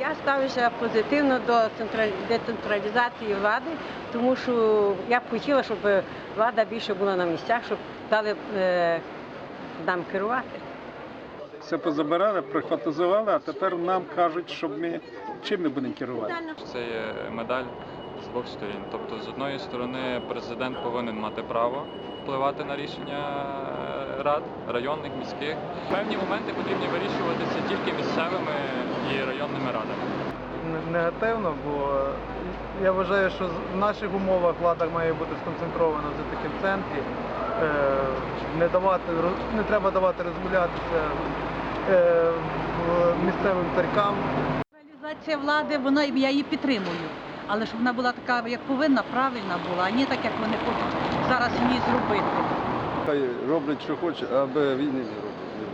Я ставлюся позитивно до децентралізації влади, тому що я б хотіла, щоб влада більше була на місцях, щоб дали е, нам керувати. Все позабирали, прихватизували, а тепер нам кажуть, щоб ми чим ми будемо керувати. Це є медаль з двох сторін. Тобто, з одної сторони, президент повинен мати право впливати на рішення рад, районних, міських. Певні моменти потрібні вирішуватися тільки місцевими і районними радами. Негативно, бо я вважаю, що в наших умовах влада має бути сконцентрована все таки в центрі. Е, Не, давати, не треба давати розгулятися е, місцевим царькам. Реалізація влади, вона я її підтримую. Але щоб вона була така, як повинна, правильна була, а не так, як вони хочуть зараз ній зробити хай роблять, що хоче, аби війни не робили.